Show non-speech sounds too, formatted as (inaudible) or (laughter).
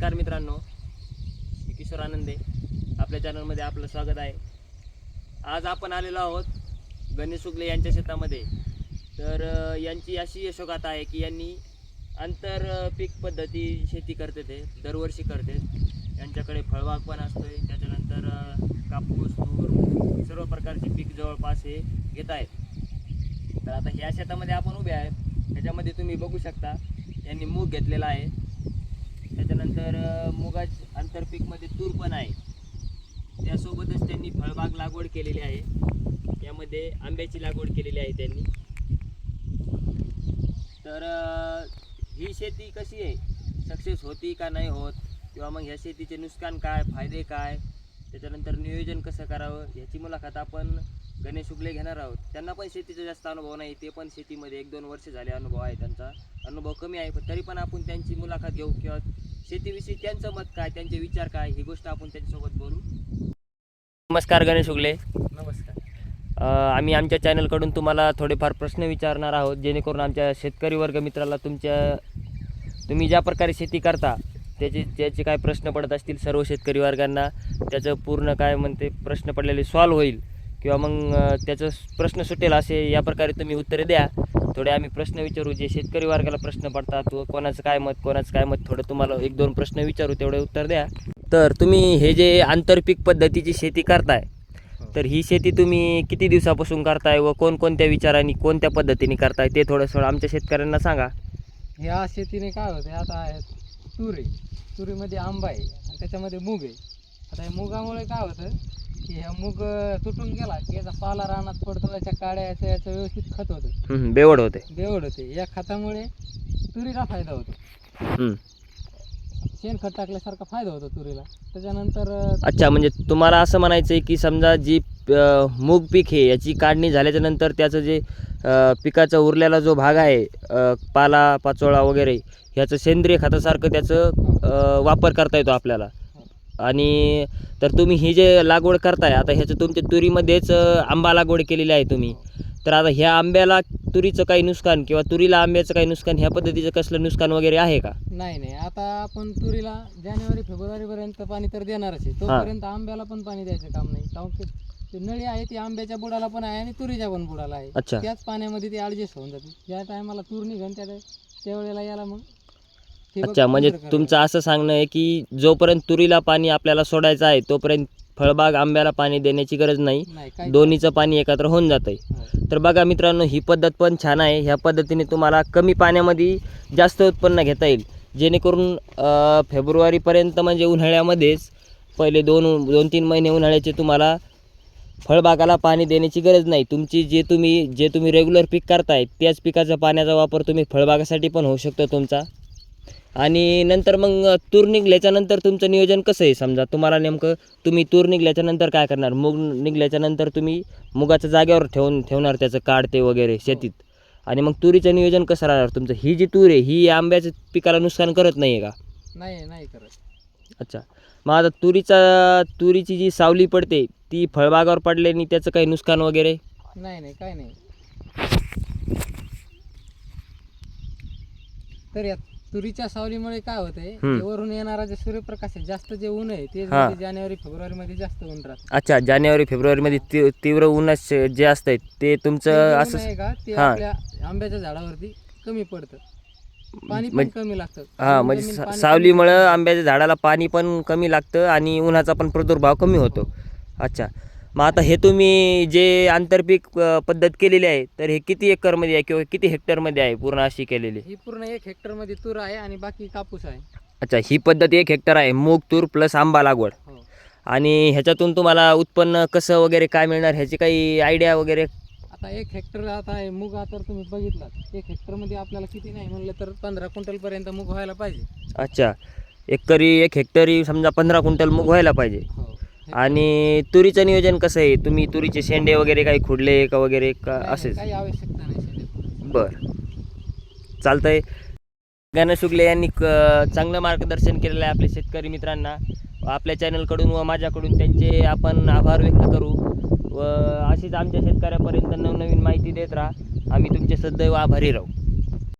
नमस्कार मित्रांनो मी किशोर आनंदे. आपल्या चॅनलमध्ये आपलं स्वागत आहे. आज आपण आलेलो आहोत गणेश उगले यांच्या शेतामध्ये. तर यांची अशी यशोगाथा आहे की यांनी आंतर पीक पद्धती शेती करते ते दरवर्षी करते. यांच्याकडे फळबाग पण असतोय त्याच्यानंतर कापूस तूर सर्व प्रकारचे पीक जवळपास हे घेत आहेत. तर आता ह्या शेतामध्ये आपण उभे आहेत ह्याच्यामध्ये तुम्ही बघू शकता यांनी मूग घेतलेला आहे. त्याच्यानंतर अ, आंतरपीकमध्ये तूर पण आहे. त्यासोबतच त्यांनी फळबाग लागवड केलेली आहे. यामध्ये आंब्याची लागवड केलेली आहे त्यांनी. तर ही शेती कशी आहे? सक्सेस होती का नाही होत? किंवा मग ह्या शेतीचे नुकसान काय? फायदे काय? त्याच्यानंतर नियोजन कसं करावं? ह्याची मुलाखत आपण गणेश उगले घेणार आहोत. त्यांना पण शेतीचा जास्त अनुभव नाही. ते पण शेतीमध्ये एक दोन वर्ष झाले अनुभव आहे त्यांचा. अनुभव कमी आहे पण तरी पण आपण त्यांची मुलाखत घेऊ किंवा शेतीविषयी त्यांचं मत काय त्यांचे विचार काय ही गोष्ट आपण त्यांच्यासोबत बोलू. नमस्कार गणेश उगले. नमस्कार. आम्ही आमच्या चॅनलकडून तुम्हाला थोडेफार प्रश्न विचारणार आहोत जेणेकरून आमच्या शेतकरी वर्ग मित्राला तुमच्या तुम्ही ज्या प्रकारे शेती करता त्याचे त्याचे काय प्रश्न पडत असतील सर्व शेतकरी वर्गांना त्याचं पूर्ण काय म्हणते प्रश्न पडलेले सॉल्व होईल. किंवा मग त्याचं प्रश्न सुटेल असे या प्रकारे तुम्ही उत्तरे द्या. थोडे आम्ही प्रश्न विचारू जे शेतकरी वर्गाला प्रश्न पडतात व कोणाचं काय मत कोणाचं काय मत थोडं तुम्हाला एक दोन प्रश्न विचारू तेवढे उत्तर द्या. तर तुम्ही हे जे आंतरपीक पद्धतीची शेती करताय तर ही शेती तुम्ही किती दिवसापासून करताय व कोणकोणत्या विचारांनी कोणत्या पद्धतीने करताय ते थोडंसं आमच्या शेतकऱ्यांना सांगा. ह्या शेतीने काय होते आता आहे तूर. तुरीमध्ये आंबा आहे आणि त्याच्यामध्ये मूग आहे. आता या मुगामुळे काय होतं की ह्या मूग तुटून गेला की याचा पाला रानात पडतो याच्या काड्या याचं याचं व्यवस्थित खत होतं. हम्म, बेवड होते. बेवड होते. या खतामुळे तुरीला फायदा होतो. हम्म. शेणखत टाकल्यासारखा फायदा होतो तुरीला. त्याच्यानंतर अं, अच्छा म्हणजे तुम्हाला असं म्हणायचं आहे की समजा जी अ, मूग पीक हे याची काढणी झाल्याच्यानंतर त्याचं जे अ, पिकाचा उरलेला जो भाग आहे अ, पाला पाचोळा वगैरे ह्याचं सेंद्रिय खतासारखं त्याचं अ, वापर करता येतो आपल्याला. आणि तर तुम्ही ही जे लागवड करताय आता ह्याचं तुमच्या तुरीमध्येच आंबा लागवड केलेली आहे तुम्ही. तर आता ह्या आंब्याला तुरीचं काही नुकसान किंवा तुरीला आंब्याचं काही नुकसान ह्या पद्धतीचं कसलं नुकसान वगैरे आहे का? नाही नाही. आता आपण तुरीला जानेवारी फेब्रुवारी पर्यंत पाणी तर देणारच आहे. तोपर्यंत आंब्याला पण पाणी द्यायचं काम नाही. कारण की ते नळी आहे ती आंब्याच्या बुडाला पण आहे आणि तुरीच्या पण बुडाला आहे. अच्छा. त्याच पाण्यामध्ये ती ऍडजस्ट होऊन जाते. ज्या टायमाला तूर निघन त्या त्यावेळेला याला मग अच्छा म्हणजे तुमचं असं सांगणं आहे की जोपर्यंत तुरीला पाणी आपल्याला सोडायचं आहे तोपर्यंत फळबाग आंब्याला पाणी देण्याची गरज नाही. दोन्हीचं पाणी एकत्र होऊन जातं आहे तर बघा मित्रांनो ही पद्धत पण छान आहे. ह्या पद्धतीने तुम्हाला कमी पाण्यामध्ये जास्त उत्पन्न घेता येईल. जेणेकरून फेब्रुवारीपर्यंत म्हणजे उन्हाळ्यामध्येच पहिले दोन दोन तीन महिने उन्हाळ्याचे तुम्हाला फळबागाला पाणी देण्याची गरज नाही. तुमची जे तुम्ही जे तुम्ही रेग्युलर पीक करताय त्याच पिकाचा पाण्याचा वापर तुम्ही फळबागासाठी पण होऊ शकतो तुमचा. आणि नंतर मग तूर निघल्याच्या नंतर तुमचं नियोजन कसं आहे समजा? तुम्हाला नेमकं तुम्ही तूर निघल्याच्या नंतर काय करणार? मूग निघल्याच्या नंतर तुम्ही मुगाच्या जागेवर ठेवून ठेवणार त्याचं काढते वगैरे शेतीत. आणि मग तुरीचं नियोजन कसं राहणार तुमचं? ही जी तूर आहे ही आंब्याच्या पिकाला नुकसान करत नाही आहे का? नाही नाही करत. अच्छा. मग आता तुरीचा तुरीची जी सावली पडते ती फळबागावर पडल्याने त्याचं काही नुकसान वगैरे? नाही नाही काय नाही. तर या तुरीच्या सावलीमुळे काय होतंय हम्म. जे वरून येणारा जे सूर्यप्रकाश आहे जास्त जे ऊन आहे ते हा. जानेवारी फेब्रुवारी मध्ये जास्त ऊन राहत अच्छा जानेवारी फेब्रुवारीमध्ये ती तीव्र उन्हाच जे असतंय ते तुमचं असं आहे का ते हा. आपल्या आंब्याच्या झाडावरती कमी पडतं पाणी पण म्हणजे- कमी लागतं हां म्हणजे जमीन सा- पाणी सावलीमुळं आंब्याच्या झाडाला पाणी पण कमी लागतं आणि उन्हाचा पण प्रादुर्भाव कमी होतो अच्छा मग आता हे तुम्ही जे आंतरपीक पद्धत केलेली आहे तर हे किती एकरमध्ये आहे किंवा किती हेक्टरमध्ये आहे पूर्ण अशी केलेली? ही पूर्ण एक हेक्टरमध्ये तूर आहे आणि बाकी कापूस आहे. अच्छा ही पद्धत एक हेक्टर आहे मूग तूर प्लस आंबा लागवड. हो. आणि ह्याच्यातून तुम्हाला उत्पन्न कसं वगैरे काय मिळणार ह्याची काही आयडिया वगैरे? आता एक हेक्टर आता आहे मूग आता तुम्ही बघितला एक हेक्टरमध्ये आपल्याला किती नाही म्हणलं तर पंधरा क्विंटल पर्यंत मूग व्हायला पाहिजे. अच्छा एकरी एक हेक्टरी समजा पंधरा क्विंटल मूग व्हायला पाहिजे. हो. (laughs) आणि तुरीचं नियोजन कसं आहे? तुम्ही तुरीचे शेंडे वगैरे काही खुडले का वगैरे का असेच? काही आवश्यकता नाही शेतीत. बर. चालतंय. गणेश शुक्ले यांनी क चांगलं मार्गदर्शन केलेलं आहे आपल्या शेतकरी मित्रांना. आपल्या चॅनलकडून व माझ्याकडून त्यांचे आपण आभार व्यक्त करू. व अशीच आमच्या शेतकऱ्यापर्यंत नवनवीन माहिती देत राहा. आम्ही तुमचे सदैव आभारी राहू.